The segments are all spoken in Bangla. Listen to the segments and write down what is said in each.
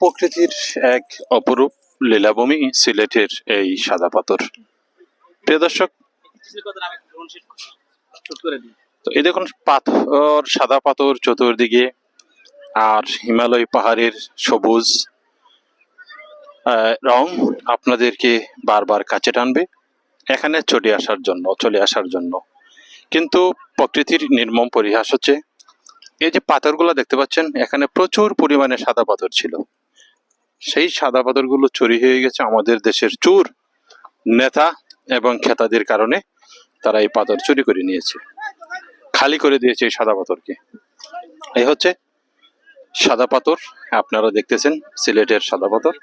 প্রকৃতির এক অপরূপ লীলাভূমি সিলেটের এই সাদা পাথর। প্রিয় দর্শক, তো এই দেখুন পাথর, সাদা পাথর চতুর্দিকে আর হিমালয় পাহাড়ের সবুজ রং আপনাদেরকে বারবার কাছে টানবে। এখানে চলে আসার জন্য, চলে আসার জন্য। কিন্তু প্রকৃতির নির্মম পরিহাস হচ্ছে, এই যে পাথরগুলো দেখতে পাচ্ছেন, এখানে প্রচুর পরিমাণে সাদা পাথর ছিল। সেই সাদা পাথরগুলো চুরি হয়ে গেছে আমাদের দেশের চুর, নেতা এবং খেতাদের কারণে তারা এই পাথর চুরি করে নিয়েছে। খালি করে দিয়েছে এই সাদা পাথরকে এই হচ্ছে সাদা পাথর। আপনারা দেখতেছেন সিলেটের সাদা পাথর।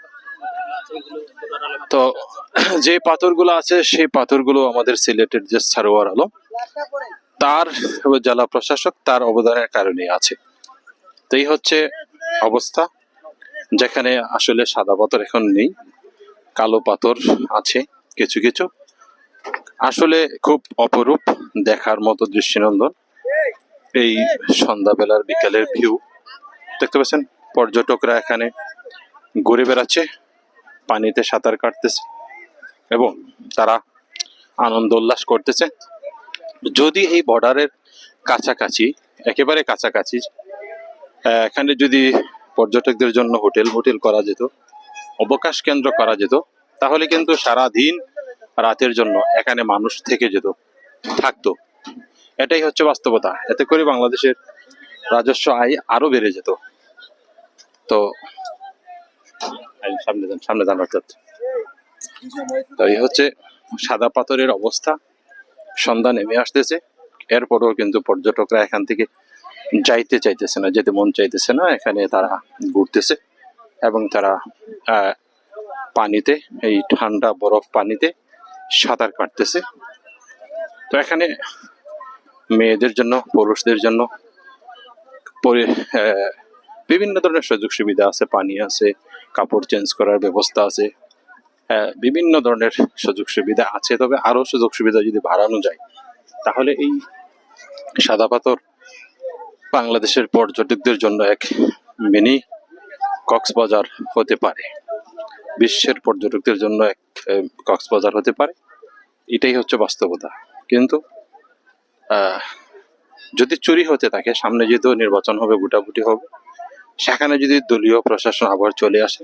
তো যে পাথরগুলো আছে, সেই পাথরগুলো আমাদের সিলেটের যে সারোয়ার আলম, তার জেলা প্রশাসক তার অবদানের কারণে আছে। তো এই হচ্ছে অবস্থা। যেখানে আসলে সাদা পাথর এখন নেই, কালো পাথর আছে কিছু কিছু। আসলে খুব অপরূপ দেখার মতো দৃষ্টিনন্দন এই সন্ধ্যাবেলার বিকালের ভিউ দেখতে পাচ্ছেন, পর্যটকরা এখানে ঘুরে বেড়াচ্ছে, পানিতে সাঁতার কাটতেছে এবং তারা আনন্দ উল্লাস করতেছে। যদি এই বর্ডারের কাছাকাছি, একেবারে কাছাকাছি এখানে যদি পর্যটকদের জন্য হোটেল হোটেল করা যেত, অবকাশ কেন্দ্র করা যেত, তাহলে কিন্তু সারা দিন রাতের জন্য এখানে মানুষ থেকে যেত, থাকতো। এটাই হচ্ছে বাস্তবতা। এতে করে বাংলাদেশের রাজস্ব আয় আরও বেড়ে যেত। তো, সামনে যান সামনে যান অর্থাৎ। তো এই হচ্ছে সাদা পাথরের অবস্থা। সন্ধ্যা নেমে আসতেছে। এরপরেও কিন্তু পর্যটকরা এখান থেকে যাইতে চাইতেছে না, যেতে মন চাইতেছে না, এখানে তারা ঘুরতেছে এবং তারা পানিতে, এই ঠান্ডা বরফ পানিতে সাঁতার কাটতেছে। তো এখানে মেয়েদের জন্য, পুরুষদের জন্য পরি- বিভিন্ন ধরনের সুযোগ সুবিধা আছে, পানি আছে, কাপড় চেঞ্জ করার ব্যবস্থা আছে বিভিন্ন ধরনের সুযোগ সুবিধা আছে। তবে আরও সুযোগ সুবিধা যদি বাড়ানো যায়, তাহলে এই সাদা পাথর বাংলাদেশের পর্যটকদের জন্য এক মিনি কক্সবাজার হতে পারে। বিশ্বের পর্যটকদের জন্য এক কক্সবাজার হতে পারে। এটাই হচ্ছে বাস্তবতা। কিন্তু যদি চুরি হতে থাকে, সামনে যেহেতু নির্বাচন হবে, ভোটাভুটি হবে, সেখানে যদি দলীয় প্রশাসন আবার চলে আসে,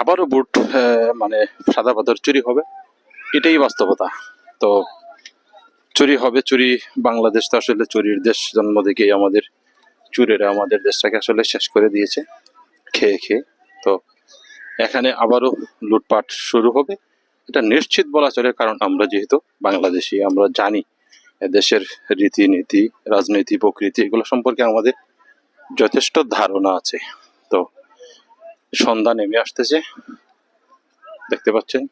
আবারও বুট মানে সাদা পাথর চুরি হবে, এটাই বাস্তবতা। তো চুরি হবে, চুরি বাংলাদেশ তো আসলে চুরির দেশ, জন্ম থেকেই আমাদের চুরেরা আমাদের দেশটাকে আসলে শেষ করে দিয়েছে, খেয়ে খেয়ে। তো এখানে আবারও লুটপাট শুরু হবে। এটা নিশ্চিত বলা চলে, কারণ আমরা যেহেতু বাংলাদেশি, আমরা জানি দেশের রীতিনীতি, রাজনীতি, প্রকৃতি, এগুলো সম্পর্কে আমাদের যথেষ্ট ধারণা আছে। তো সন্ধ্যা নেমে আসতেছে, দেখতে পাচ্ছেন।